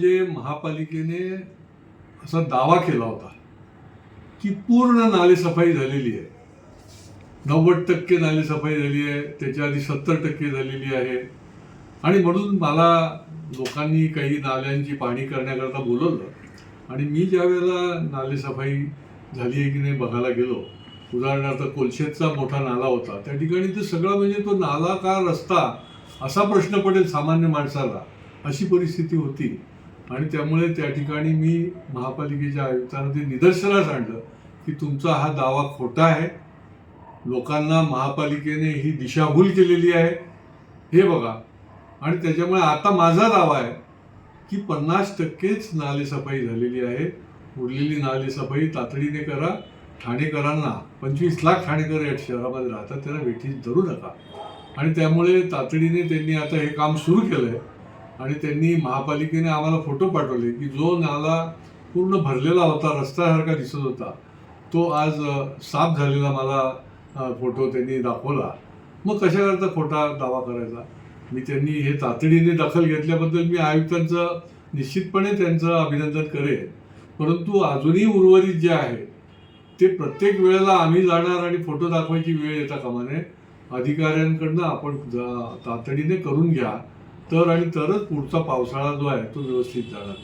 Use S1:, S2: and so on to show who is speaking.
S1: म्हणजे महापालिकेने असा दावा केला होता की पूर्ण नालेसफाई झालेली आहे. नव्वद टक्के नालेसफाई झाली आहे त्याच्या आधी सत्तर टक्के झालेली आहे. आणि म्हणून मला लोकांनी काही नाल्यांची पाहणी करण्याकरता बोलवलं. आणि मी ज्या वेळेला नालेसफाई झाली आहे की नाही बघायला गेलो उदाहरणार्थ कोलशेतचा मोठा नाला होता त्या ठिकाणी ते सगळं म्हणजे तो नाला का रस्ता असा प्रश्न पडेल सामान्य माणसाला अशी परिस्थिती होती. आणि त्यामुळे त्या ठिकाणी मी महापालिकेच्या आयुक्तांना ते निदर्शनास आणलं की तुमचा हा दावा खोटा आहे. लोकांना महापालिकेने ही दिशाभूल केलेली आहे. हे बघा. आणि त्याच्यामुळे आता माझा दावा आहे की पन्नास टक्केच नालेसफाई झालेली आहे. उरलेली नालेसफाई तातडीने करा. ठाणेकरांना पंचवीस लाख ठाणेकर या शहरामध्ये राहतात त्यांना वेठीस धरू नका. आणि त्यामुळे तातडीने त्यांनी आता हे काम सुरू केलं आहे आणि त्यांनी महापालिकेने आम्हाला फोटो पाठवले की जो नाला पूर्ण भरलेला होता रस्त्यासारखा दिसत होता तो आज साफ झालेला मला फोटो त्यांनी दाखवला. मग कशाकरता खोटा दावा करायचा? मी त्यांनी हे तातडीने दखल घेतल्याबद्दल मी आयुक्तांचं निश्चितपणे त्यांचं अभिनंदन करेन. परंतु अजूनही उर्वरित जे आहे ते प्रत्येक वेळेला आम्ही जाणार आणि फोटो दाखवायची वेळ येता कामा नये. अधिकाऱ्यांकडनं आपण जा- तातडीने करून घ्या. तर आणि तरच पुढचा पावसाळा जो आहे तो व्यवस्थित जाणार.